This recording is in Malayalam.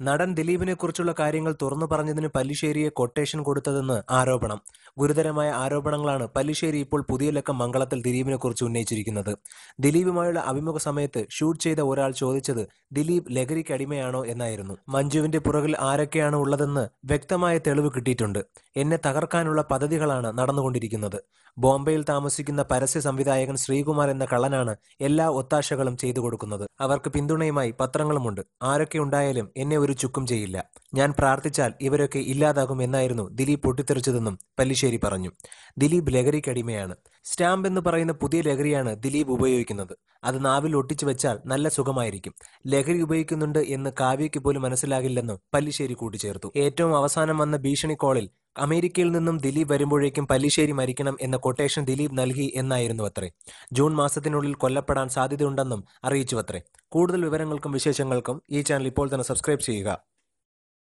നടൻ ദിലീപിനെക്കുറിച്ചുള്ള കാര്യങ്ങൾ തുറന്നു പറഞ്ഞതിന് പല്ലിശ്ശേരിയെ കൊട്ടേഷൻ കൊടുത്തതെന്ന് ആരോപണം ഗുരുതരമായ ആരോപണങ്ങളാണ് പല്ലിശ്ശേരി ഇപ്പോൾ പുതിയ ലക്കം മംഗളത്തിൽ ദിലീപിനെ കുറിച്ച് ഉന്നയിച്ചിരിക്കുന്നത്. ദിലീപുമായുള്ള അഭിമുഖ സമയത്ത് ഷൂട്ട് ചെയ്ത ഒരാൾ ചോദിച്ചത് ദിലീപ് ലഹരിക്ക് അടിമയാണോ? എന്നായിരുന്നു. മഞ്ജുവിന്റെ പുറകിൽ ആരൊക്കെയാണ് ഉള്ളതെന്ന് വ്യക്തമായ തെളിവ് കിട്ടിയിട്ടുണ്ട്. എന്നെ തകർക്കാനുള്ള പദ്ധതികളാണ് നടന്നുകൊണ്ടിരിക്കുന്നത്. ബോംബെയിൽ താമസിക്കുന്ന പരസ്യ സംവിധായകൻ ശ്രീകുമാർ എന്ന കള്ളനാണ് എല്ലാ ഒത്താശകളും ചെയ്തു കൊടുക്കുന്നത്. അവർക്ക് പിന്തുണയുമായി പത്രങ്ങളുമുണ്ട്. ആരൊക്കെ ഉണ്ടായാലും എന്നെ ഒരു ചുക്കും ചെയ്യില്ല. ഞാൻ പ്രാർത്ഥിച്ചാൽ ഇവരൊക്കെ ഇല്ലാതാകും എന്നായിരുന്നു ദിലീപ് പൊട്ടിത്തെറിച്ചതെന്നും പല്ലിശ്ശേരി പറഞ്ഞു. ദിലീപ് ലഹരിക്കടിമയാണ് സ്റ്റാമ്പ് എന്ന് പറയുന്ന പുതിയ ലഹരിയാണ് ദിലീപ് ഉപയോഗിക്കുന്നത്. അത് നാവിൽ ഒട്ടിച്ചു വെച്ചാൽ നല്ല സുഖമായിരിക്കും. ലഹരി ഉപയോഗിക്കുന്നുണ്ട് എന്ന് കാവ്യയ്ക്ക് പോലും മനസ്സിലാകില്ലെന്നും പല്ലിശ്ശേരി കൂട്ടിച്ചേർത്തു. ഏറ്റവും അവസാനം വന്ന ഭീഷണി കോളിൽ അമേരിക്കയിൽ നിന്നും ദിലീപ് വരുമ്പോഴേക്കും പല്ലിശ്ശേരി മരിക്കണം എന്ന കൊട്ടേഷൻ ദിലീപ് നൽകി എന്നായിരുന്നു അത്രേ. ജൂൺ മാസത്തിനുള്ളിൽ കൊല്ലപ്പെടാൻ സാധ്യതയുണ്ടെന്നും അറിയിച്ചു അത്രേ കൂടുതൽ വിവരങ്ങൾക്കും വിശേഷങ്ങൾക്കും ഈ ചാനൽ ഇപ്പോൾ തന്നെ സബ്സ്ക്രൈബ് ചെയ്യുക.